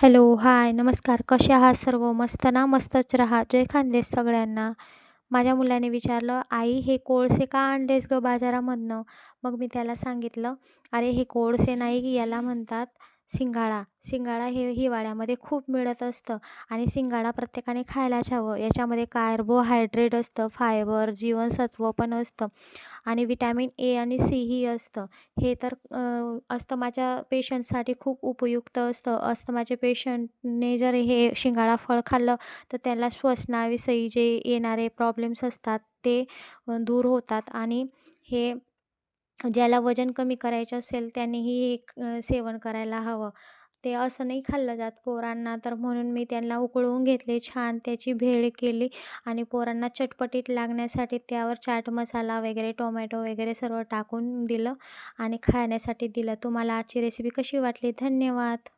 Hello hi नमस्कार. कसे आहात सर्व? मस्त ना? मस्तच राहा. जय खानदेश सगळ्यांना. माझ्या मुलाने विचारलं आई हे कोळसे का आणलेस गं बाजारामधनं? मग मी त्याला सांगितलं अरे हे कोळसे नाही याला म्हणतात. सिंगाळा सिंगाळा हे हिवाळ्यामध्ये खूप मिळत असतं आणि सिंगाळा प्रत्येकाने खायलाच हवं. याच्यामध्ये कार्बोहायड्रेट असतं फायबर जीवनसत्व पण असतं आणि विटॅमिन ए आणि सी ही असतं. हे तर अस्थमाच्या पेशंटसाठी खूप उपयुक्त असतं. अस्थमाचे पेशंटने जर हे शिंगाडा फळ खाल्लं तर त्याला श्वसनाविषयी जे येणारे प्रॉब्लेम्स असतात ते दूर होतात आणि हे ज्याला वजन कमी करायचं असेल त्यांनीही हे सेवन करायला हवं. ते असं नाही खाल्लं जात पोरांना तर म्हणून मी त्यांना उकळवून घेतले छान त्याची भेळ केली आणि पोरांना चटपटीत लागण्यासाठी त्यावर चाट मसाला वगैरे टोमॅटो वगैरे सर्व टाकून दिलं आणि खाण्यासाठी दिलं. तुम्हाला आजची रेसिपी कशी वाटली? धन्यवाद.